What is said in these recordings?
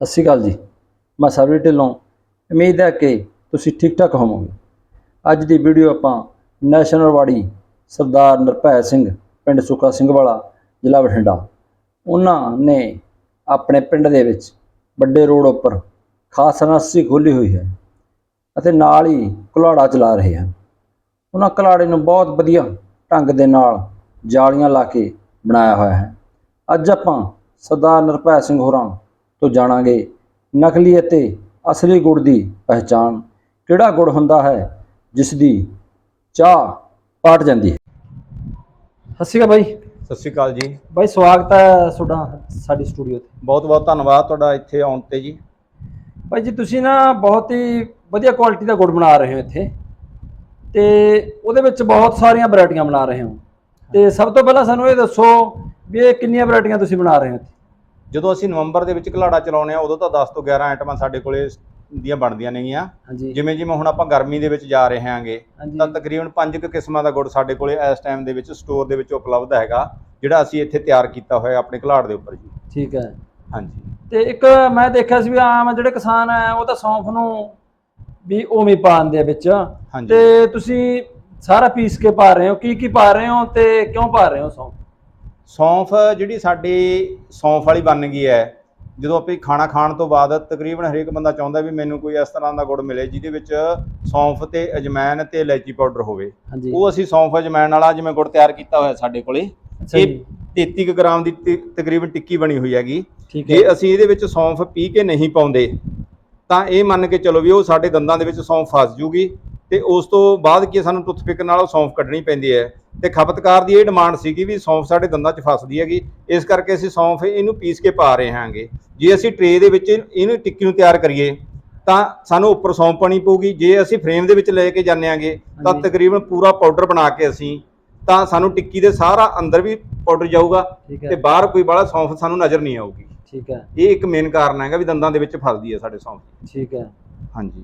ਸਤਿ ਸ਼੍ਰੀ ਅਕਾਲ ਜੀ। ਮੈਂ ਸਰਵੀ ਢਿੱਲੋਂ। ਉਮੀਦ ਹੈ ਕਿ ਤੁਸੀਂ ਠੀਕ ਠਾਕ ਹੋਵੋਗੇ। ਅੱਜ ਦੀ ਵੀਡੀਓ ਆਪਾਂ ਨੈਸ਼ਨਲ ਵਾੜੀ ਸਰਦਾਰ ਨਿਰਭੈ ਸਿੰਘ ਪਿੰਡ ਸੁੱਖਾ ਸਿੰਘ ਵਾਲਾ, ਜ਼ਿਲ੍ਹਾ ਬਠਿੰਡਾ। ਉਹਨਾਂ ਨੇ ਆਪਣੇ ਪਿੰਡ ਦੇ ਵਿੱਚ ਵੱਡੇ ਰੋਡ ਉੱਪਰ ਖਾਸ ਰਸੀ ਖੋਲ੍ਹੀ ਹੋਈ ਹੈ ਅਤੇ ਨਾਲ ਹੀ ਕੁਲਾੜਾ ਚਲਾ ਰਹੇ ਹਨ। ਉਹਨਾਂ ਕੁਲਾੜੇ ਨੂੰ ਬਹੁਤ ਵਧੀਆ ਢੰਗ ਦੇ ਨਾਲ ਜਾਲੀਆਂ ਲਾ ਕੇ ਬਣਾਇਆ ਹੋਇਆ ਹੈ। ਅੱਜ ਆਪਾਂ ਸਰਦਾਰ ਨਿਰਭੈ ਸਿੰਘ ਹੋਰਾਂ ਤੋਂ ਜਾਣਾਂਗੇ। ਨਕਲੀ ਅਤੇ ਅਸਲੀ ਗੁੜ ਦੀ ਪਹਿਚਾਣ ਕਿਹੜਾ ਗੁੜ ਹੁੰਦਾ ਹੈ ਜਿਸ ਦੀ ਚਾਹ ਪਾਟ ਜਾਂਦੀ ਹੈ। ਸਤਿ ਸ਼੍ਰੀ ਅਕਾਲ ਬਾਈ। ਸਤਿ ਸ਼੍ਰੀ ਅਕਾਲ ਜੀ। ਬਾਈ ਸਵਾਗਤ ਹੈ ਤੁਹਾਡਾ ਸਾਡੀ ਸਟੂਡੀਓ ਤੇ। ਬਹੁਤ ਬਹੁਤ ਧੰਨਵਾਦ ਤੁਹਾਡਾ ਇੱਥੇ ਆਉਣ ਤੇ ਜੀ। ਬਾਈ ਜੀ ਤੁਸੀਂ ਨਾ ਬਹੁਤ ਹੀ ਵਧੀਆ ਕੁਆਲਿਟੀ ਦਾ ਗੁੜ ਬਣਾ ਰਹੇ ਹੋ ਇੱਥੇ। ਤੇ ਉਹਦੇ ਵਿੱਚ ਬਹੁਤ ਸਾਰੀਆਂ ਵੈਰਾਈਟੀਆਂ ਬਣਾ ਰਹੇ ਹੋ। ਤੇ ਸਭ ਤੋਂ ਪਹਿਲਾਂ ਸਾਨੂੰ ਇਹ ਦੱਸੋ ਵੀ ਇਹ ਕਿੰਨੀਆਂ ਵੈਰਾਈਟੀਆਂ ਤੁਸੀਂ ਬਣਾ ਰਹੇ ਹੋ ਇੱਥੇ? ਜਦੋਂ ਅਸੀਂ ਨਵੰਬਰ ਦੇ ਵਿੱਚ ਘਲਾੜਾ ਚਲਾਉਂਦੇ ਆ ਉਦੋਂ ਤਾਂ 10 ਤੋਂ 11 ਆਈਟਮਾਂ ਸਾਡੇ ਕੋਲੇ ਦੀਆਂ ਬਣਦੀਆਂ ਨੇਗੀਆਂ। ਹਾਂਜੀ। ਜਿਵੇਂ ਜਿਵੇਂ ਹੁਣ ਆਪਾਂ ਗਰਮੀ ਦੇ ਵਿੱਚ ਜਾ ਰਹੇ ਹਾਂਗੇ ਤਾਂ ਤਕਰੀਬਨ 5 ਕੁ ਕਿਸਮਾਂ ਦਾ ਗੁੜ ਸਾਡੇ ਕੋਲੇ ਇਸ ਟਾਈਮ ਦੇ ਵਿੱਚ ਸਟੋਰ ਦੇ ਵਿੱਚ ਉਪਲਬਧ ਹੈਗਾ ਜਿਹੜਾ ਅਸੀਂ ਇੱਥੇ ਤਿਆਰ ਕੀਤਾ ਹੋਇਆ ਆਪਣੇ ਘਲਾੜ ਦੇ ਉੱਪਰ ਜੀ। ਠੀਕ ਹੈ। ਹਾਂਜੀ। ਤੇ ਇੱਕ ਮੈਂ ਦੇਖਿਆ ਸੀ ਵੀ ਆਮ ਜਿਹੜੇ ਕਿਸਾਨ ਆ ਉਹ ਤਾਂ ਸੌਂਫ ਨੂੰ ਵੀ ਉਵੇਂ ਹੀ ਪਾ ਦਿੰਦੇ ਆ ਵਿੱਚ। ਤੇ ਤੁਸੀਂ ਸਾਰਾ ਪੀਸ ਕੇ ਪਾ ਰਹੇ ਹੋ ਕੀ ਕੀ ਪਾ ਰਹੇ ਹੋ ਤੇ ਕਿਉਂ ਪਾ ਰਹੇ ਹੋ ਸੌਂਫ? ਸੌਂਫ ਜਿਹੜੀ ਸਾਡੀ ਸੌਂਫ ਵਾਲੀ ਬਣ ਗਈ ਹੈ ਜਦੋਂ ਆਪਾਂ ਖਾਣਾ ਖਾਣ ਤੋਂ ਬਾਅਦ ਤਕਰੀਬਨ ਹਰੇਕ ਬੰਦਾ ਚਾਹੁੰਦਾ ਵੀ ਮੈਨੂੰ ਕੋਈ ਇਸ ਤਰ੍ਹਾਂ ਦਾ ਗੁੜ ਮਿਲੇ ਜਿਹਦੇ ਵਿੱਚ ਸੌਂਫ ਤੇ ਅਜਮੈਨ ਤੇ ਇਲਾਇਚੀ ਪਾਊਡਰ ਹੋਵੇ। ਉਹ ਅਸੀਂ ਸੌਂਫ ਅਜਮੈਨ ਵਾਲਾ ਜਿਵੇਂ ਗੁੜ ਤਿਆਰ ਕੀਤਾ ਹੋਇਆ ਸਾਡੇ ਕੋਲੇ। ਇਹ ਜੀ। 33 ਕੁ ਗ੍ਰਾਮ ਦੀ ਤਕਰੀਬਨ ਟਿੱਕੀ ਬਣੀ ਹੋਈ ਹੈਗੀ। ਜੇ ਅਸੀਂ ਇਹਦੇ ਵਿੱਚ ਸੌਂਫ ਪੀ ਕੇ ਨਹੀਂ ਪਾਉਂਦੇ ਤਾਂ ਇਹ ਮੰਨ ਕੇ ਚਲੋ ਵੀ ਉਹ ਸਾਡੇ ਦੰਦਾਂ ਦੇ ਵਿੱਚ ਸੌਂਫ ਫਸ ਜੂਗੀ ਤੇ ਉਸ ਤੋਂ ਬਾਅਦ ਕੀ ਸਾਨੂੰ ਟੁੱਥਪਿਕ ਨਾਲ ਉਹ ਸੌਂਫ ਕੱਢਣੀ ਪੈਂਦੀ ਹੈ। ਤੇ ਖਪਤਕਾਰ ਦੀ ਇਹ ਡਿਮਾਂਡ ਸੀਗੀ ਵੀ ਸੌਂਫ ਸਾਡੇ ਦੰਦਾਂ 'ਚ ਫਸਦੀ ਹੈਗੀ। ਇਸ ਕਰਕੇ ਅਸੀਂ ਸੌਂਫ ਇਹਨੂੰ ਪੀਸ ਕੇ ਪਾ ਰਹੇ ਹਾਂਗੇ। ਜੇ ਅਸੀਂ ਟਰੇ ਦੇ ਵਿੱਚ ਇਹਨੂੰ ਟਿੱਕੀ ਨੂੰ ਤਿਆਰ ਕਰੀਏ ਤਾਂ ਸਾਨੂੰ ਉੱਪਰ ਸੌਂਫ ਪਾਣੀ ਪਊਗੀ। ਜੇ ਅਸੀਂ ਫਰੇਮ ਦੇ ਵਿੱਚ ਲੈ ਕੇ ਜਾਂਦੇ ਆਂਗੇ ਤਾਂ। ਤਕਰੀਬਨ ਪੂਰਾ ਪਾਊਡਰ ਬਣਾ ਕੇ ਅਸੀਂ ਤਾਂ ਸਾਨੂੰ ਟਿੱਕੀ ਦੇ ਸਾਰਾ ਅੰਦਰ ਵੀ ਪਾਊਡਰ ਜਾਊਗਾ ਤੇ ਬਾਹਰ ਕੋਈ ਬਾਹਲਾ ਸੌਂਫ ਸਾਨੂੰ ਨਜ਼ਰ ਨਹੀਂ ਆਊਗੀ। ਠੀਕ ਹੈ। ਇਹ ਇੱਕ ਮੇਨ ਕਾਰਨ ਹੈਗਾ ਵੀ ਦੰਦਾਂ ਦੇ ਵਿੱਚ ਫਸਦੀ ਹੈ ਸਾਡੇ ਸੌਂਫ। ਠੀਕ ਹੈ। ਹਾਂਜੀ।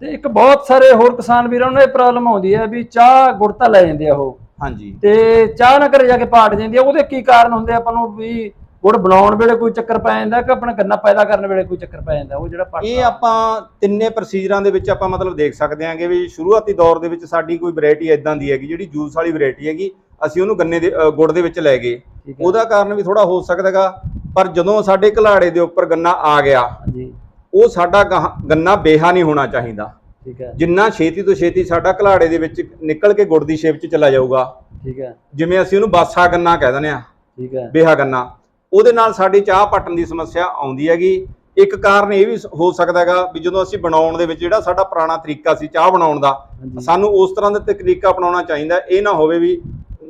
ਤੇ ਇੱਕ ਬਹੁਤ ਸਾਰੇ ਹੋਰ ਕਿਸਾਨ ਵੀਰਾਂ ਨੂੰ ਇਹ ਪ੍ਰੋਬਲਮ ਆਉਂਦੀ ਹੈ ਵੀ ਚਾਹ ਗੁੜ ਤਾਂ ਲੈ ਜਾਂਦੇ ਆ ਉਹ। ਹਾਂਜੀ। ਤੇ ਚਾਹ ਨਾ ਘਰੇ ਜਾ ਕੇ ਪਾਟ ਜਾਂਦੀ ਆ ਉਹਦੇ ਕੀ ਕਾਰਨ ਹੁੰਦੇ ਆ ਆਪਾਂ ਨੂੰ ਵੀ ਗੁੜ ਬਣਾਉਣ ਵੇਲੇ ਕੋਈ ਚੱਕਰ ਪੈ ਜਾਂਦਾ ਕਿ ਆਪਣਾ ਗੰਨਾ ਪੈਦਾ ਕਰਨ ਵੇਲੇ ਕੋਈ ਚੱਕਰ ਪੈ ਜਾਂਦਾ ਉਹ ਜਿਹੜਾ ਪੱਟ ਇਹ ਆਪਾਂ ਤਿੰਨੇ ਪ੍ਰੋਸੀਜਰਾਂ ਦੇ ਵਿੱਚ ਆਪਾਂ ਮਤਲਬ ਦੇਖ ਸਕਦੇ ਹਾਂਗੇ ਵੀ ਸ਼ੁਰੂਆਤੀ ਦੌਰ ਦੇ ਵਿੱਚ ਸਾਡੀ ਕੋਈ ਵੈਰਾਈਟੀ ਇਦਾਂ ਦੀ ਹੈਗੀ ਜਿਹੜੀ ਜੂਸ ਵਾਲੀ ਵੈਰਾਈਟੀ ਹੈਗੀ ਅਸੀਂ ਉਹਨੂੰ ਗੰਨੇ ਦੇ ਗੁੜ ਦੇ ਵਿੱਚ ਲੈ ਗਏ। ਉਹਦਾ ਕਾਰਨ ਵੀ ਥੋੜਾ ਹੋ ਸਕਦਾਗਾ ਪਰ ਜਦੋਂ ਸਾਡੇ ਘਲਾੜੇ ਦੇ ਉੱਪਰ ਗੰਨਾ ਆ ਗਿਆ ਹਾਂਜੀ ਉਹ ਸਾਡਾ ਗੰਨਾ ਬੇਹਾ ਨਹੀਂ ਹੋਣਾ ਚਾਹੀਦਾ। ਠੀਕ ਹੈ। ਜਿੰਨਾ ਛੇਤੀ ਤੋਂ ਛੇਤੀ ਸਾਡਾ ਘਲਾੜੇ ਦੇ ਵਿੱਚ ਨਿਕਲ ਕੇ ਗੁੜ ਦੀ ਸ਼ੇਪ 'ਚ ਚਲਾ ਜਾਊਗਾ। ਠੀਕ ਹੈ। ਜਿਵੇਂ ਅਸੀਂ ਉਹਨੂੰ ਬਾਸਾ ਗੰਨਾ ਕਹਿ ਦਿੰਦੇ ਆ ਠੀਕ ਹੈ। ਬੇਹਾ ਗੰਨਾ। ਉਹਦੇ ਨਾਲ ਸਾਡੀ ਚਾਹ ਪੱਟਣ ਦੀ ਸਮੱਸਿਆ ਆਉਂਦੀ ਹੈਗੀ। ਇੱਕ ਕਾਰਨ ਇਹ ਵੀ ਹੋ ਸਕਦਾ ਹੈਗਾ ਵੀ ਜਦੋਂ ਅਸੀਂ ਬਣਾਉਣ ਦੇ ਵਿੱਚ ਜਿਹੜਾ ਸਾਡਾ ਪੁਰਾਣਾ ਤਰੀਕਾ ਸੀ ਚਾਹ ਬਣਾਉਣ ਦਾ ਸਾਨੂੰ ਉਸ ਤਰ੍ਹਾਂ ਦਾ ਤਕਨੀਕਾ ਅਪਣਾਉਣਾ ਚਾਹੀਦਾ। ਇਹ ਨਾ ਹੋਵੇ ਵੀ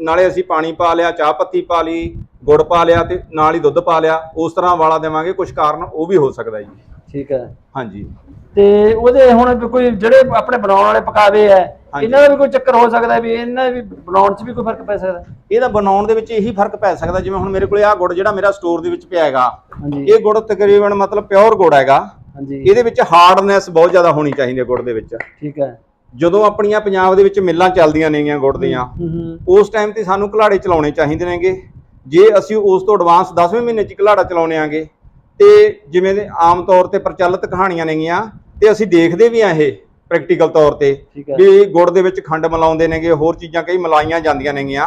ਨਾਲੇ ਅਸੀਂ ਪਾਣੀ ਪਾ ਲਿਆ ਚਾਹ ਪੱਤੀ ਪਾ ਲਈ ਗੁੜ ਪਾ ਲਿਆ ਤੇ ਨਾਲ ਹੀ ਦੁੱਧ ਪਾ ਲਿਆ। ਉਸ ਤਰ੍ਹਾਂ ਵਾਲਾ ਦੇਵਾਂਗੇ ਕੁਝ ਕਾਰਨ ਉਹ ਵੀ ਹੋ ਸਕਦਾ ਜੀ। ਠੀਕ ਹੈ। ਹਾਂਜੀ। ਤੇ ਉਹਦੇ ਹੁਣ ਵੀ ਕੋਈ ਜਿਹੜੇ ਆਪਣੇ ਬਣਾਉਣ ਵਾਲੇ ਪਕਾਵੇ ਆ ਹਾਂਜੀ। ਇਹਨਾਂ ਦਾ ਵੀ ਕੋਈ ਚੱਕਰ ਹੋ ਸਕਦਾ ਵੀ ਇਹਨਾਂ ਵੀ ਬਣਾਉਣ 'ਚ ਵੀ ਕੋਈ ਫ਼ਰਕ ਪੈ ਸਕਦਾ। ਇਹਦਾ ਬਣਾਉਣ ਦੇ ਵਿੱਚ ਇਹੀ ਫ਼ਰਕ ਪੈ ਸਕਦਾ ਜਿਵੇਂ ਹੁਣ ਮੇਰੇ ਕੋਲੇ ਆਹ ਗੁੜ ਜਿਹੜਾ ਮੇਰਾ ਸਟੋਰ ਦੇ ਵਿੱਚ ਪਿਆ ਹੈਗਾ। ਹਾਂਜੀ। ਇਹ ਗੁੜ ਤਕਰੀਬਨ ਮਤਲਬ ਪਿਓਰ ਗੁੜ ਹੈਗਾ। ਹਾਂਜੀ। ਇਹਦੇ ਵਿੱਚ ਹਾਰਡਨੈਸ ਬਹੁਤ ਜ਼ਿਆਦਾ ਹੋਣੀ ਚਾਹੀਦੀ ਹੈ ਗੁੜ ਦੇ ਵਿੱਚ। ਠੀਕ ਹੈ। ਜਦੋਂ ਆਪਣੀਆਂ ਪੰਜਾਬ ਦੇ ਵਿੱਚ ਮਿੱਲਾਂ ਚੱਲਦੀਆਂ ਨੇਗੀਆਂ ਗੁੜ ਦੀਆਂ ਹੂੰ ਹੂੰ ਉਸ ਟਾਈਮ ਤੇ ਸਾਨੂੰ ਘਲਾੜੇ ਚਲਾਉਣੇ ਚਾਹੀਦੇ ਨੇਗੇ। ਜੇ ਅਸੀਂ ਉਸ ਤੋਂ ਐਡਵਾਂਸ 10ਵੇਂ ਮਹੀਨੇ 'ਚ ਘਲਾੜਾ ਚਲਾਉਣੇ ਆਂਗੇ ਤੇ ਜਿਵੇਂ ਦੇ ਆਮ ਤੌਰ ਤੇ ਪ੍ਰਚਲਿਤ ਕਹਾਣੀਆਂ ਨੇਗੀਆਂ ਤੇ ਅਸੀਂ ਦੇਖਦੇ ਵੀ ਆ ਇਹ ਪ੍ਰੈਕਟੀਕਲ ਤੌਰ ਤੇ ਵੀ ਗੁੜ ਦੇ ਵਿੱਚ ਖੰਡ ਮਿਲਾਉਂਦੇ ਨੇਗੇ ਹੋਰ ਚੀਜ਼ਾਂ ਕਈ ਮਿਲਾਈਆਂ ਜਾਂਦੀਆਂ ਨੇਗੀਆਂ।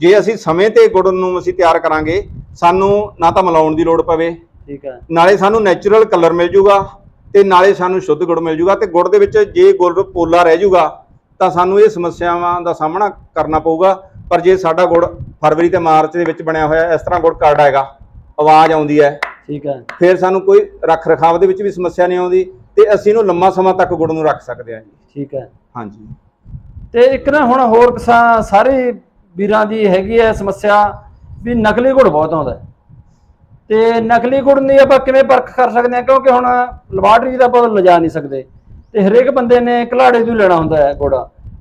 ਜੇ ਅਸੀਂ ਸਮੇਂ ਤੇ ਗੁੜ ਨੂੰ ਅਸੀਂ ਤਿਆਰ ਕਰਾਂਗੇ ਸਾਨੂੰ ਨਾ ਤਾਂ ਮਿਲਾਉਣ ਦੀ ਲੋੜ ਪਵੇ। ਠੀਕ ਹੈ। ਨਾਲੇ ਸਾਨੂੰ ਨੈਚੁਰਲ ਕਲਰ ਮਿਲ ਜੂਗਾ ਤੇ ਨਾਲੇ ਸਾਨੂੰ ਸ਼ੁੱਧ ਗੁੜ ਮਿਲ ਜੂਗਾ ਤੇ ਗੁੜ ਦੇ ਵਿੱਚ ਜੇ ਗੁੜ ਪੋਲਾ ਰਹਿ ਜੂਗਾ ਤਾਂ ਸਾਨੂੰ ਇਹ ਸਮੱਸਿਆਵਾਂ ਦਾ ਸਾਹਮਣਾ ਕਰਨਾ ਪਊਗਾ। ਪਰ ਜੇ ਸਾਡਾ ਗੁੜ ਫਰਵਰੀ ਤੇ ਮਾਰਚ ਦੇ ਵਿੱਚ ਬਣਿਆ ਹੋਇਆ ਇਸ ਤਰ੍ਹਾਂ ਗੁੜ ਕਰਦਾ ਹੈਗਾ ਆਵਾਜ਼ ਆਉਂਦੀ ਹੈ। ਠੀਕ ਹੈ। ਫਿਰ ਸਾਨੂੰ ਕੋਈ ਰੱਖ ਰਖਾਵ ਦੇ ਵਿੱਚ ਵੀ ਸਮੱਸਿਆ ਨਹੀਂ ਆਉਂਦੀ ਤੇ ਅਸੀਂ ਇਹਨੂੰ ਲੰਮਾ ਸਮਾਂ ਤੱਕ ਗੁੜ ਨੂੰ ਰੱਖ ਸਕਦੇ ਹਾਂ ਜੀ। ਠੀਕ ਹੈ। ਹਾਂਜੀ। ਤੇ ਇੱਕ ਨਾ ਹੁਣ ਹੋਰ ਕਿਸਾਨ ਸਾਰੇ ਵੀਰਾਂ ਦੀ ਹੈਗੀ ਹੈ ਸਮੱਸਿਆ ਵੀ ਨਕਲੀ ਗੁੜ ਬਹੁਤ ਆਉਂਦਾ। ਤੇ ਨਕਲੀ ਗੁੜ ਦੀ ਆਪਾਂ ਕਿਵੇਂ ਪਰਖ ਕਰ ਸਕਦੇ ਹਾਂ ਕਿਉਂਕਿ ਹੁਣ ਲੈਬਾਰਟਰੀ ਦਾ ਆਪਾਂ ਲਿਜਾ ਨਹੀਂ ਸਕਦੇ। ਤੇ ਹਰੇਕ ਬੰਦੇ ਨੇ ਘਲਾੜੇ ਤੋਂ ਲੈਣਾ ਹੁੰਦਾ ਹੈ ਗੁੜ।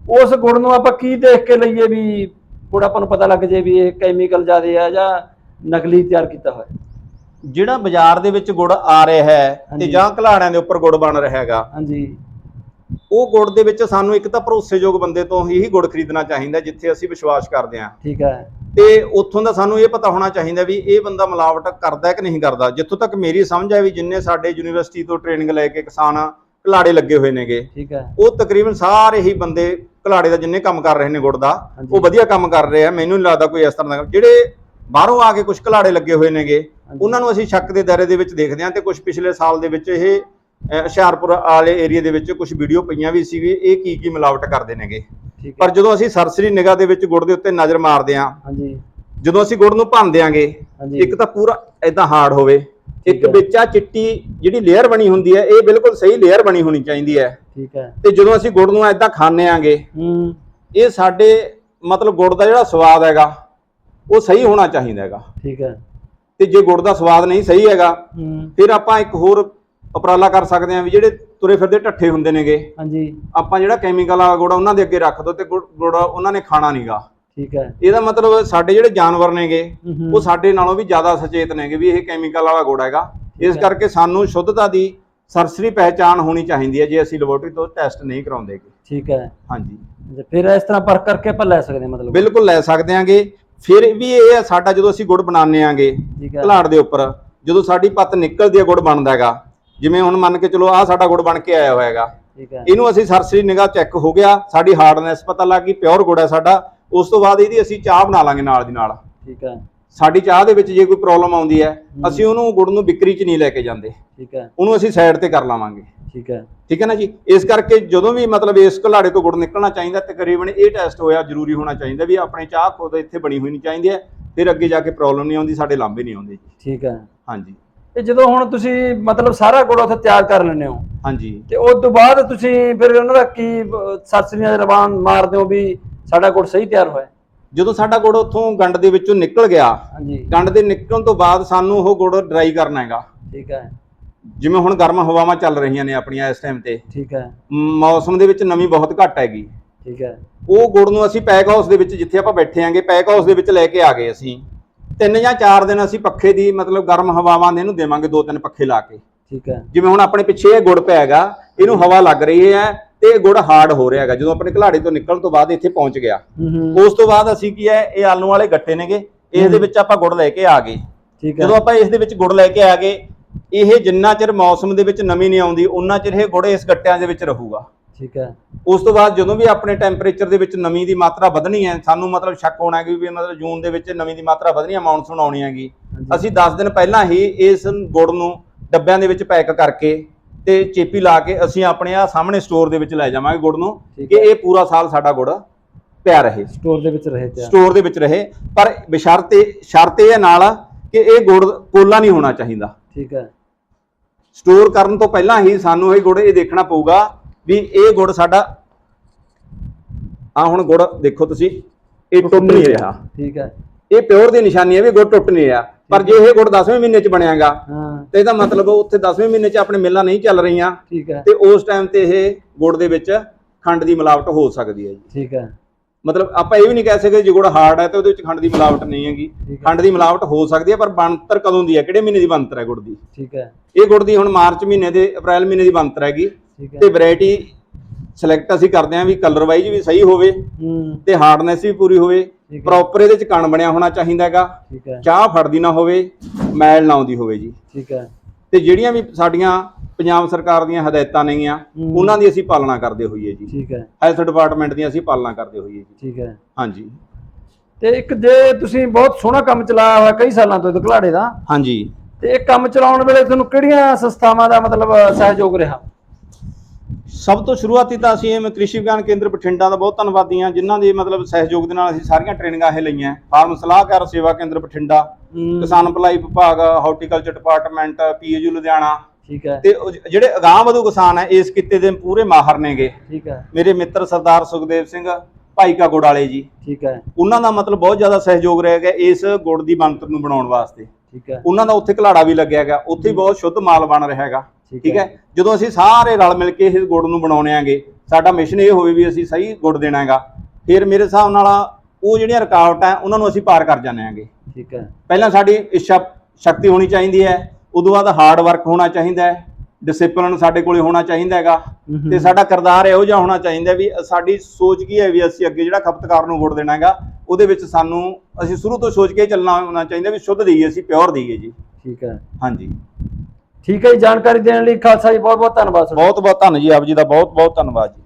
ਉਸ ਗੁੜ ਨੂੰ ਆਪਾਂ ਕੀ ਦੇਖ ਕੇ ਲਈਏ ਵੀ ਗੁੜ ਆਪਾਂ ਨੂੰ ਪਤਾ ਲੱਗ ਜੇ ਵੀ ਇਹ ਕੈਮੀਕਲ ਜ਼ਿਆਦੇ ਆ ਜਾਂ ਨਕਲੀ ਤਿਆਰ ਕੀਤਾ ਹੋਇਆ। ਜਿਹੜਾ ਬਾਜ਼ਾਰ ਦੇ ਵਿੱਚ ਗੁੜ ਆ ਰਿਹਾ ਹੈ ਤੇ। ਜਾਂ ਘਲਾੜਿਆਂ ਦੇ ਉੱਪਰ ਗੁੜ ਬਣ ਰਿਹਾ ਹੈਗਾ ਹਾਂਜੀ। ਉਹ ਗੁੜ ਦੇ ਵਿੱਚ ਸਾਨੂੰ ਇੱਕ ਤਾਂ ਭਰੋਸੇਯੋਗ ਬੰਦੇ ਤੋਂ ਹੀ ਗੁੜ ਖਰੀਦਣਾ ਚਾਹੀਦਾ ਜਿੱਥੇ ਅਸੀਂ ਵਿਸ਼ਵਾਸ ਕਰਦੇ ਹਾਂ। ਠੀਕ ਹੈ। ਤੇ ਉੱਥੋਂ ਦਾ ਸਾਨੂੰ ਇਹ ਪਤਾ ਹੋਣਾ ਚਾਹੀਦਾ ਵੀ ਇਹ ਬੰਦਾ ਮਿਲਾਵਟ ਕਰਦਾ ਹੈ ਕਿ ਨਹੀਂ ਕਰਦਾ। ਜਿੱਥੋਂ ਤੱਕ ਮੇਰੀ ਸਮਝ ਹੈ ਵੀ ਜਿੰਨੇ ਸਾਡੇ ਯੂਨੀਵਰਸਿਟੀ ਤੋਂ ਟ੍ਰੇਨਿੰਗ ਲੈ ਕੇ ਕਿਸਾਨ ਘਲਾੜੇ ਲੱਗੇ ਹੋਏ ਨੇਗੇ ਠੀਕ ਹੈ। ਉਹ ਤਕਰੀਬਨ ਸਾਰੇ ਹੀ ਬੰਦੇ ਘਲਾੜੇ ਦਾ ਜਿੰਨੇ ਕੰਮ ਕਰ ਰਹੇ ਨੇ ਗੁੜ ਦਾ। ਉਹ ਵਧੀਆ ਕੰਮ ਕਰ ਰਹੇ ਆ। ਮੈਨੂੰ ਨਹੀਂ ਲੱਗਦਾ ਕੋਈ ਇਸ ਤਰ੍ਹਾਂ ਦਾ ਜਿਹੜੇ ਬਾਹਰੋਂ ਆ ਕੇ ਕੁਝ ਘਲਾੜੇ ਲੱਗੇ ਹੋਏ ਨੇਗੇ। ਉਹਨਾਂ ਨੂੰ ਅਸੀਂ ਸ਼ੱਕ ਦੇ ਦਾਇਰੇ ਦੇ ਵਿੱਚ ਦੇਖਦੇ ਹਾਂ ਤੇ ਕੁਝ ਪਿਛਲੇ ਸਾਲ ਦੇ ਵਿੱਚ ਇਹ ਹੁਸ਼ਿਆਰਪੁਰ ਵਾਲੇ ਏਰੀਆ ਦੇ ਵਿੱਚ ਕੁਝ ਵੀਡੀਓ ਪਈਆਂ ਵੀ ਸੀ ਵੀ ਇਹ ਕੀ ਕੀ ਮਿਲਾਵਟ ਕਰਦੇ ਨੇਗੇ। ਪਰ ਜਦੋਂ ਅਸੀਂ ਸਰਸਰੀ ਨਿਗਾਹ ਦੇ ਵਿੱਚ ਗੁੜ ਦੇ ਉੱਤੇ ਨਜ਼ਰ ਮਾਰਦੇ ਹਾਂ ਹਾਂਜੀ। ਜਦੋਂ ਅਸੀਂ ਗੁੜ ਨੂੰ ਭੰਨਦੇ ਆਂਗੇ ਹਾਂਜੀ। ਇੱਕ ਤਾਂ ਪੂਰਾ ਇਦਾਂ ਹਾਰਡ ਹੋਵੇ ਇੱਕ। ਵਿੱਚ ਆ ਚਿੱਟੀ ਜਿਹੜੀ ਲੇਅਰ ਬਣੀ ਹੁੰਦੀ ਹੈ ਇਹ ਬਿਲਕੁਲ ਸਹੀ ਲੇਅਰ ਬਣੀ ਹੋਣੀ ਚਾਹੀਦੀ ਹੈ। ਠੀਕ ਹੈ। ਤੇ ਜਦੋਂ ਅਸੀਂ ਗੁੜ ਨੂੰ ਇਦਾਂ ਖਾਣੇ ਆਂਗੇ ਹੂੰ। ਇਹ ਸਾਡੇ ਮਤਲਬ ਗੁੜ ਦਾ ਜਿਹੜਾ ਸਵਾਦ ਹੈਗਾ ਉਹ ਸਹੀ ਹੋਣਾ ਚਾਹੀਦਾ ਹੈਗਾ। ਠੀਕ ਹੈ। ਤੇ ਜੇ ਗੁੜ ਦਾ ਸਵਾਦ ਨਹੀਂ ਸਹੀ ਹੈਗਾ ਹੂੰ। ਫਿਰ ਆਪਾਂ ਇੱਕ ਹੋਰ ਉਪਰਾਲਾ ਕਰ ਸਕਦੇ ਹਾਂ ਵੀ ਜਿਹੜੇ ਤੁਰੇ ਫਿਰਦੇ ਢੱਠੇ ਹੁੰਦੇ ਨੇਗੇ। ਹਾਂਜੀ। ਆਪਾਂ ਜਿਹੜਾ ਕੈਮੀਕਲ ਵਾਲਾ ਗੁੜ ਉਹਨਾਂ ਦੇ ਅੱਗੇ ਰੱਖ ਦੋ ਤੇ ਗੁੜ ਗੁੜ ਉਹਨਾਂ ਨੇ ਖਾਣਾ ਨਹੀਂਗਾ। ਠੀਕ ਹੈ। ਇਹਦਾ ਮਤਲਬ ਸਾਡੇ ਜਿਹੜੇ ਜਾਨਵਰ ਨੇਗੇ। ਉਹ ਸਾਡੇ ਨਾਲੋਂ ਵੀ ਜ਼ਿਆਦਾ ਸੁਚੇਤ ਨੇਗੇ ਵੀ ਇਹ ਕੈਮੀਕਲ ਵਾਲਾ ਗੁੜ ਹੈਗਾ। ਇਸ। ਕਰਕੇ ਸਾਨੂੰ ਸ਼ੁੱਧਤਾ ਦੀ ਸਰਸਰੀ ਪਹਿਚਾਣ ਹੋਣੀ ਚਾਹੀਦੀ ਹੈ ਜੇ ਅਸੀਂ ਲੈਬੋਰਟਰੀ ਤੋਂ ਟੈਸਟ ਨਹੀਂ ਕਰਾਉਂਦੇ। ਠੀਕ ਹੈ। ਹਾਂਜੀ। ਫਿਰ ਇਸ ਤਰ੍ਹਾਂ ਪਰਖ ਕਰਕੇ ਆਪਾਂ ਲੈ ਸਕਦੇ ਮਤਲਬ। ਬਿਲਕੁਲ ਲੈ ਸਕਦੇ ਆਂਗੇ ਫਿਰ ਵੀ ਇਹ ਹੈ ਸਾਡਾ ਜਦੋਂ ਅਸੀਂ ਗੁੜ ਬਣਾਉਂਦੇ ਆਂਗੇ ਠੀਕ ਹੈ। ਘਲਾੜ ਦੇ ਉੱਪਰ ਜਦੋਂ ਸਾਡੀ ਪੱਤ ਨਿਕਲਦੀ ਹੈ ਗੁੜ ਬਣਦਾ ਹੈਗਾ ਜਿਵੇਂ ਹੁਣ ਮੰਨ ਕੇ ਚਲੋ ਆਹ ਸਾਡਾ ਗੁੜ ਬਣ ਕੇ ਆਇਆ ਹੋਇਆ ਹੈਗਾ। ਠੀਕ ਹੈ। ਇਹਨੂੰ ਅਸੀਂ ਸਰਸਰੀ ਨਿਗਾਹ ਚੈੱਕ ਹੋ ਗਿਆ ਸਾਡੀ ਹਾਰਡਨੈਸ ਪਤਾ ਲੱਗ ਗਈ ਪਿਓਰ ਗੁੜ ਹੈ ਸਾਡਾ ਉਸ ਤੋਂ ਬਾਅਦ ਇਹਦੀ ਅਸੀਂ ਚਾਹ ਬਣਾ ਲਾਂਗੇ ਨਾਲ ਦੀ ਨਾਲ। ਠੀਕ ਹੈ। ਸਾਡੀ ਚਾਹ ਦੇ ਵਿੱਚ ਜੇ ਕੋਈ ਪ੍ਰੋਬਲਮ ਆਉਂਦੀ ਹੈ ਅਸੀਂ ਉਹਨੂੰ ਗੁੜ ਨੂੰ ਵਿਕਰੀ 'ਚ ਨਹੀਂ ਲੈ ਕੇ ਜਾਂਦੇ। ਠੀਕ ਹੈ। ਉਹਨੂੰ ਅਸੀਂ ਸਾਈਡ ਤੇ ਕਰ ਲਾਵਾਂਗੇ। ਠੀਕ ਹੈ। ਠੀਕ ਹੈ ਨਾ ਜੀ? ਇਸ ਕਰਕੇ ਜਦੋਂ ਵੀ ਮਤਲਬ ਇਸ ਘਲਾੜੇ ਤੋਂ ਗੁੜ ਨਿਕਲਣਾ ਚਾਹੀਦਾ ਤਕਰੀਬਨ ਇਹ ਟੈਸਟ ਹੋਇਆ ਜ਼ਰੂਰੀ ਹੋਣਾ ਚਾਹੀਦਾ ਵੀ ਆਪਣੇ ਚਾਹ ਖੁਦ ਇੱਥੇ ਬਣੀ ਹੋਈ ਨਹੀਂ ਚਾਹੀਦੀ ਹੈ ਫਿਰ ਅੱਗੇ ਜਾ ਕੇ ਪ੍ਰੋਬਲਮ ਨਹੀਂ ਆਉਂਦੀ ਸਾਡੇ ਲਾਂਭੇ ਨਹੀਂ ਆਉਂਦੇ ਜੀ। ਠੀਕ ਹੈ। ਹਾਂਜੀ। ਤੇ ਜਦੋਂ ਹੁਣ ਤੁਸੀਂ ਮਤਲਬ ਸਾਰਾ ਗੁੜ ਉੱਥੇ ਤਿਆਰ ਕਰ ਲੈਂਦੇ ਹੋ ਹਾਂਜੀ। ਤੇ ਉਸ ਤੋਂ ਬਾਅਦ ਤੁਸੀਂ ਫਿਰ ਉਹਨਾਂ ਦਾ ਕੀ ਸਰਸਰੀਆਂ ਦੇ ਰਵਾਨ ਮਾਰਦੇ ਹੋ ਵੀ ਸਾਡਾ ਗੁੜ ਸਹੀ ਤਿਆਰ ਹੋਇਆ? ਜਦੋਂ ਸਾਡਾ ਗੁੜ ਉੱਥੋਂ ਗੰਡ ਦੇ ਵਿੱਚੋਂ ਨਿਕਲ ਗਿਆ ਹਾਂਜੀ। ਗੰਡ ਦੇ ਨਿਕਲਣ ਤੋਂ ਬਾਅਦ ਸਾਨੂੰ ਉਹ ਗੁੜ ਡਰਾਈ ਕਰਨਾ ਹੈਗਾ। ਠੀਕ ਹੈ। ਜਿਵੇਂ ਹੁਣ ਗਰਮ ਹਵਾਵਾਂ ਚੱਲ ਰਹੀਆਂ ਨੇ ਆਪਣੀਆਂ ਇਸ ਟਾਈਮ ਤੇ। ਠੀਕ ਹੈ। ਮੌਸਮ ਦੇ ਵਿੱਚ ਨਮੀ ਬਹੁਤ ਘੱਟ ਹੈਗੀ। ਠੀਕ ਹੈ। ਉਹ ਗੁੜ ਨੂੰ ਅਸੀਂ ਪੈਕ ਹਾਊਸ ਦੇ ਵਿੱਚ ਜਿੱਥੇ ਆਪਾਂ ਬੈਠੇ ਆਂਗੇ ਪੈਕ ਹਾਊਸ ਦੇ ਵਿੱਚ ਲੈ ਕੇ ਆ ਗਏ ਅਸੀਂ। ਤਿੰਨ ਜਾਂ ਚਾਰ ਦਿਨ ਅਸੀਂ ਪੱਖੇ ਦੀ ਮਤਲਬ ਗਰਮ ਹਵਾਵਾਂ ਦੇ ਇਹਨੂੰ ਦੇਵਾਂਗੇ ਦੋ ਤਿੰਨ ਪੱਖੇ ਲਾ ਕੇ। ਠੀਕ ਹੈ। ਜਿਵੇਂ ਹੁਣ ਆਪਣੇ ਪਿੱਛੇ ਇਹ ਗੁੜ ਪਿਆ ਹੈਗਾ ਇਹਨੂੰ ਹਵਾ ਲੱਗ ਰਹੀ ਹੈ ਤੇ ਇਹ ਗੁੜ ਹਾਰਡ ਹੋ ਰਿਹਾ ਹੈਗਾ। ਜਦੋਂ ਆਪਣੇ ਘਲਾੜੇ ਤੋਂ ਨਿਕਲਣ ਤੋਂ ਬਾਅਦ ਇੱਥੇ ਪਹੁੰਚ ਗਿਆ। ਉਸ ਤੋਂ ਬਾਅਦ ਅਸੀਂ ਕੀ ਹੈ ਇਹ ਆਲੂ ਵਾਲੇ ਗੱਟੇ ਨੇਗੇ। ਇਸ ਦੇ ਵਿੱਚ ਆਪਾਂ ਗੁੜ ਲੈ ਕੇ ਆ ਗਏ। ਠੀਕ ਹੈ। ਜਦੋਂ ਆਪਾਂ ਇਸ ਦੇ ਵਿੱਚ ਗੁੜ ਲੈ ਕੇ ਆ ਗਏ ਇਹ ਜਿੰਨਾ ਚਿਰ ਮੌਸਮ ਦੇ ਵਿੱਚ ਨਮੀ ਨਹੀਂ ਆਉਂਦੀ ਉਹਨਾਂ ਚਿਰ ਇਹ ਗੁੜ ਇਸ ਗੱਟਿਆਂ ਦੇ ਵਿੱਚ ਰਹੂਗਾ। ਠੀਕ ਹੈ। ਉਸ ਤੋਂ ਬਾਅਦ ਜਦੋਂ ਵੀ ਆਪਣੇ ਟੈਂਪਰੇਚਰ ਦੇ ਵਿੱਚ ਨਮੀ ਦੀ ਮਾਤਰਾ ਵਧਣੀ ਹੈ ਸਾਨੂੰ ਮਤਲਬ ਸ਼ੱਕ ਹੋਣਾ ਕਿ ਵੀ ਮਤਲਬ ਜੂਨ ਦੇ ਵਿੱਚ ਨਮੀ ਦੀ ਮਾਤਰਾ ਵਧਣੀ ਹੈ ਮੌਨਸੂਨ ਆਉਣੀ ਹੈਗੀ। ਅਸੀਂ 10 ਦਿਨ ਪਹਿਲਾਂ ਹੀ ਇਸ ਗੁੜ ਨੂੰ ਡੱਬਿਆਂ ਦੇ ਵਿੱਚ ਪੈਕ ਕਰਕੇ ਤੇ ਚੇਪੀ ਲਾ ਕੇ ਅਸੀਂ ਆਪਣੇ ਆ ਸਾਹਮਣੇ ਸਟੋਰ ਦੇ ਵਿੱਚ ਲੈ ਜਾਵਾਂਗੇ ਗੁੜ ਨੂੰ ਕਿ। ਇਹ ਪੂਰਾ ਸਾਲ ਸਾਡਾ ਗੁੜ ਪਿਆ ਰਹੇ। ਸਟੋਰ ਦੇ ਵਿੱਚ ਰਹੇ ਤਿਆਰ ਸਟੋਰ ਦੇ ਵਿੱਚ ਰਹੇ ਪਰ ਬਸ਼ਰਤੇ ਸ਼ਰਤ ਇਹ ਨਾਲ ਕਿ ਇਹ ਗੁੜ ਕੋਲਾ ਨਹੀਂ ਹੋਣਾ ਚਾਹੀਦਾ। ਠੀਕ ਹੈ। ਸਟੋਰ ਕਰਨ ਤੋਂ ਪਹਿਲਾਂ ਹੀ ਸਾਨੂੰ ਇਹ ਗੁੜ ਇਹ ਦੇਖਣਾ ਪਊਗਾ ਵੀ ਇਹ ਗੁੜ ਸਾਡਾ ਆ ਹੁਣ ਗੁੜ ਦੇਖੋ ਤੁਸੀਂ ਇਹ ਟੁੱਟ ਨਹੀਂ ਰਿਹਾ। ਠੀਕ ਹੈ। ਇਹ ਪਿਓਰ ਦੀ ਨਿਸ਼ਾਨੀ ਹੈ ਵੀ ਗੁੜ ਟੁੱਟ ਨਹੀਂ ਰਿਹਾ। ਪਰ ਜੇ ਇਹ ਗੁੜ 10ਵੇਂ ਮਹੀਨੇ ਚ ਬਣਿਆਗਾ ਤੇ ਇਹਦਾ ਮਤਲਬ ਉੱਥੇ 10ਵੇਂ ਮਹੀਨੇ ਚ ਆਪਣੇ ਮਿੱਲਾਂ ਨਹੀਂ ਚੱਲ ਰਹੀਆਂ ਠੀਕ ਹੈ। ਤੇ ਉਸ ਟਾਈਮ ਤੇ ਇਹ ਗੁੜ ਦੇ ਵਿੱਚ ਖੰਡ ਦੀ ਮਿਲਾਵਟ ਹੋ ਸਕਦੀ ਹੈ ਜੀ। ਠੀਕ ਹੈ। ਮਤਲਬ ਆਪਾਂ ਇਹ ਵੀ ਨਹੀਂ ਕਹਿ ਸਕਦੇ ਜੇ ਗੁੜ ਹਾਰਡ ਹੈ ਤੇ ਉਹਦੇ ਵਿੱਚ ਖੰਡ ਦੀ ਮਿਲਾਵਟ ਨਹੀਂ ਹੈਗੀ। ਖੰਡ ਦੀ ਮਿਲਾਵਟ ਹੋ ਸਕਦੀ ਹੈ ਪਰ ਬਣਤਰ ਕਦੋਂ ਦੀ ਹੈ? ਕਿਹੜੇ ਮਹੀਨੇ ਦੀ ਬਣਤਰ ਹੈ ਗੁੜ ਦੀ? ਠੀਕ ਹੈ। ਇਹ ਗੁੜ ਦੀ ਹੁਣ ਮਾਰਚ ਮਹੀਨੇ ਦੇ ਅਪ੍ਰੈਲ ਮਹੀਨੇ ਦੀ ਬਣਤਰ ਹੈਗੀ। ਤੇ ਵੈਰਾਈਟੀ ਸਿਲੈਕਟ ਅਸੀਂ ਕਰਦੇ ਆਂ ਵੀ ਕਲਰ ਵਾਈਜ਼ ਵੀ ਸਹੀ ਹੋਵੇ ਹੂੰ। ਤੇ ਹਾਰਡਨੈਸ ਵੀ ਪੂਰੀ ਹੋਵੇ। ਪ੍ਰੋਪਰ ਇਹਦੇ ਚ ਕਣ ਬਣਿਆ ਹੋਣਾ ਚਾਹੀਦਾ ਹੈਗਾ। ਠੀਕ ਹੈ। ਚਾਹ ਫੜਦੀ ਨਾ ਹੋਵੇ ਮੈਲ ਨਾ ਆਉਂਦੀ ਹੋਵੇ ਜੀ। ਠੀਕ ਹੈ। ਤੇ ਜਿਹੜੀਆਂ ਵੀ ਸਾਡੀਆਂ ਪੰਜਾਬ ਸਰਕਾਰ ਦੀਆਂ ਹਦਾਇਤਾਂ ਨੇਗੀਆਂ। ਉਹਨਾਂ ਦੀ ਅਸੀਂ ਪਾਲਣਾ ਕਰਦੇ ਹੋਈਏ ਜੀ। ਠੀਕ ਹੈ। ਹੈਲਥ ਡਿਪਾਰਟਮੈਂਟ ਦੀਆਂ ਅਸੀਂ ਪਾਲਣਾ ਕਰਦੇ ਹੋਈਏ ਜੀ। ਠੀਕ ਹੈ। ਹਾਂਜੀ। ਤੇ ਇੱਕ ਜੇ ਤੁਸੀਂ ਬਹੁਤ ਸੋਹਣਾ ਕੰਮ ਚਲਾਇਆ ਹੋਇਆ ਕਈ ਸਾਲਾਂ ਤੋਂ ਘਲਾੜੇ ਦਾ ਹਾਂਜੀ। ਤੇ ਇਹ ਕੰਮ ਚਲਾਉਣ ਵੇਲੇ ਤੁਹਾਨੂੰ ਕਿਹੜੀਆਂ ਸੰਸਥਾਵਾਂ ਦਾ ਮਤਲਬ ਸਹਿਯੋਗ ਰਿਹਾ? ਸਭ ਤੋਂ ਸ਼ੁਰੂਆਤੀ ਤਾਂ ਅਸੀਂ ਇਹ ਕ੍ਰਿਸ਼ੀ ਵਿਗਿਆਨ ਕੇਂਦਰ ਬਠਿੰਡਾ ਦਾ ਬਹੁਤ ਧੰਨਵਾਦੀ ਹਾਂ ਜਿਨ੍ਹਾਂ ਦੇ ਮਤਲਬ ਸਹਿਯੋਗ ਦੇ ਨਾਲ ਅਸੀਂ ਸਾਰੀਆਂ ਟ੍ਰੇਨਿੰਗਾਂ ਇਹ ਲਈਆਂ। ਫਾਰਮ ਸਲਾਹਕਾਰ ਸੇਵਾ ਕੇਂਦਰ ਬਠਿੰਡਾ ਕਿਸਾਨ ਭਲਾਈ ਵਿਭਾਗ ਹਾਰਟੀਕਲਚਰ ਡਿਪਾਰਟਮੈਂਟ ਪੀਏਯੂ ਲੁਧਿਆਣਾ ਠੀਕ ਹੈ। ਤੇ ਉਹ ਜਿਹੜੇ ਅਗਾਂਹ ਵਧੂ ਕਿਸਾਨ ਹੈ ਇਸ ਕਿੱਤੇ ਦੇ ਪੂਰੇ ਮਾਹਰ ਨੇਗੇ। ਠੀਕ ਹੈ। ਮੇਰੇ ਮਿੱਤਰ ਸਰਦਾਰ ਸੁਖਦੇਵ ਸਿੰਘ ਭਾਈ ਕਾ ਗੁੜ ਵਾਲੇ ਜੀ। ਠੀਕ ਹੈ। ਉਹਨਾਂ ਦਾ ਮਤਲਬ ਬਹੁਤ ਜ਼ਿਆਦਾ ਸਹਿਯੋਗ ਰਿਹਾ ਗਿਆ ਇਸ ਗੁੜ ਦੀ ਬਣਤਰ ਨੂੰ ਬਣਾਉਣ ਵਾਸਤੇ। ਠੀਕ ਹੈ। ਉਹਨਾਂ ਦਾ ਉੱਥੇ ਘਲਾੜਾ ਵੀ ਲੱਗਿਆ ਗਿਆ ਉੱਥੇ ਹੀ ਬਹੁਤ ਸ਼ੁੱਧ ਮਾਲ ਬਣ ਰਿਹਾ ਹੈਗਾ। ਠੀਕ ਹੈ। ਜਦੋਂ ਅਸੀਂ ਸਾਰੇ ਰਲ ਮਿਲ ਕੇ ਇਹ ਗੁੜ ਨੂੰ ਬਣਾਉਣੇ ਆਂਗੇ ਸਾਡਾ ਮਿਸ਼ਨ ਇਹ ਹੋਵੇ ਵੀ ਅਸੀਂ ਸਹੀ ਗੁੜ ਦੇਣਾ ਹੈਗਾ। ਫਿਰ ਮੇਰੇ ਹਿਸਾਬ ਨਾਲ ਉਹ ਜਿਹੜੀਆਂ ਰੁਕਾਵਟਾਂ ਉਹਨਾਂ ਨੂੰ ਅਸੀਂ ਪਾਰ ਕਰ ਜਾਂਦੇ ਆਂਗੇ ਠੀਕ ਹੈ। ਪਹਿਲਾਂ ਸਾਡੀ ਇੱਛਾ ਸ਼ਕਤੀ ਹੋਣੀ ਚਾਹੀਦੀ ਹੈ ਉਦੋਂ ਬਾਅਦ ਹਾਰਡ ਵਰਕ ਹੋਣਾ ਚਾਹੀਦਾ ਹੈ ਡਿਸਪਲਿਨ ਸਾਡੇ ਕੋਲੇ ਹੋਣਾ ਚਾਹੀਦਾ ਹੈਗਾ। ਤੇ ਸਾਡਾ ਕਿਰਦਾਰ ਇਹੋ ਜਿਹਾ ਹੋਣਾ ਚਾਹੀਦਾ ਵੀ ਸਾਡੀ ਸੋਚ ਕੀ ਹੈ ਵੀ ਅਸੀਂ ਅੱਗੇ ਜਿਹੜਾ ਖਪਤਕਾਰ ਨੂੰ ਵੋਟ ਦੇਣਾ ਹੈਗਾ ਉਹਦੇ ਵਿੱਚ ਸਾਨੂੰ ਅਸੀਂ ਸ਼ੁਰੂ ਤੋਂ ਸੋਚ ਕੇ ਚੱਲਣਾ ਹੋਣਾ ਚਾਹੀਦਾ ਵੀ ਸ਼ੁੱਧ ਦਈਏ ਅਸੀਂ ਪਿਓਰ ਦਈਏ ਜੀ। ਠੀਕ ਹੈ। ਹਾਂਜੀ। ਠੀਕ ਹੈ ਜੀ ਜਾਣਕਾਰੀ ਦੇਣ ਲਈ ਖਾਲਸਾ ਜੀ ਬਹੁਤ ਬਹੁਤ ਧੰਨਵਾਦ ਬਹੁਤ ਬਹੁਤ ਧੰਨ ਜੀ ਆਪ ਜੀ ਦਾ ਬਹੁਤ ਬਹੁਤ ਧੰਨਵਾਦ ਜੀ।